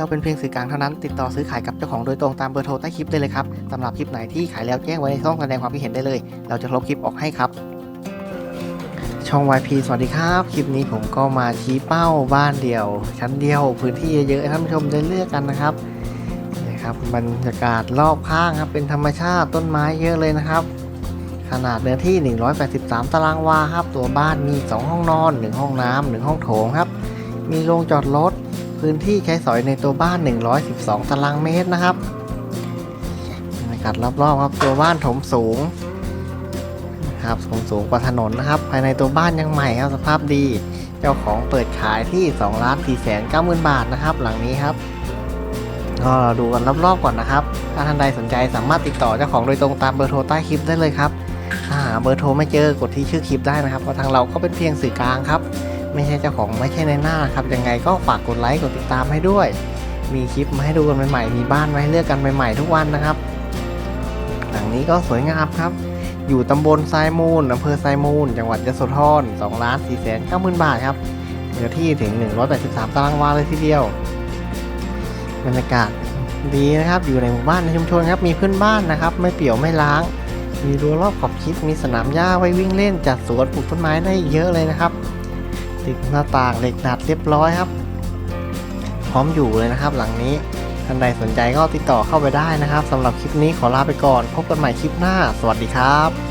เราเป็นเพียงสื่อกลางเท่านั้น ติดต่อซื้อขายกับเจ้าของโดยตรงตามเบอร์โทรใต้คลิปได้เลยครับสำหรับคลิปไหนที่ขายแล้วแจ้งไว้ในช่องแสดงความคิดเห็นได้เลย เราจะลบคลิปออกให้ครับ ช่อง YP สวัสดีครับ คลิปนี้ผมก็มาชี้เป้าบ้านเดี่ยว ชั้นเดียวพื้นที่เยอะๆให้ท่านผู้ชมได้เลือกกันนะครับนี่ครับบรรยากาศรอบข้างครับเป็นธรรมชาติต้นไม้เยอะเลยนะครับขนาดเนื้อที่ 183 ตารางวาครับ ตัวบ้านมี 2 ห้องนอน 1 ห้องน้ำ 1 ห้องโถงครับ มีโรงจอดรถ พื้นที่ใช้สอยในตัวบ้าน 112 ตารางเมตรนะครับบรรยากาศรอบๆครับตัวบ้านถมสูงครับสูงสูงกว่าถนนนะครับ ภายในตัวบ้านยังใหม่ครับสภาพดี เจ้าของเปิดขายที่2ล้าน4แสน9หมื่นบาทนะครับ หลังนี้ครับก็ดูกันรอบๆก่อนนะครับ ถ้าท่านใดสนใจสามารถติดต่อเจ้าของโดยตรงตามเบอร์โทรใต้คลิปได้เลยครับถ้าหาเบอร์โทรไม่เจอกดที่ชื่อคลิปได้นะครับเพราะทางเราก็เป็นเพียงสื่อกลางครับ ไม่ใช่เจ้าของไม่ใช่ในหน้าครับยังไงก็ฝากกดไลค์กดติดตามให้ด้วย มีคลิปมาให้ดูกันใหม่ๆมีบ้านมาให้เลือกกันใหม่ๆทุกวันนะครับ หลังนี้ก็สวยงามครับ อยู่ตำบลทรายมูลอำเภอทรายมูล จังหวัดยโสธร2ล้าน4แสน9หมื่นบาทครับเนื้อที่ถึง 183 ตารางวาเลยทีเดียวบรรยากาศดีนะครับ อยู่ในหมู่บ้านในชุมชนครับมีเพื่อนบ้านนะครับ ไม่เปี่ยวไม่ล้าง มีรั้วรอบขอบชิดมีสนามหญ้าไว้วิ่งเล่นจัดสวนปลูกต้นไม้ได้เยอะเลยนะครับ ติดหน้าต่างเหล็กดัดเรียบร้อยครับ พร้อมอยู่เลยนะครับ หลังนี้ท่านใดสนใจก็ติดต่อเข้าไปได้นะครับสำหรับคลิปนี้ขอลาไปก่อน พบกันใหม่คลิปหน้า สวัสดีครับ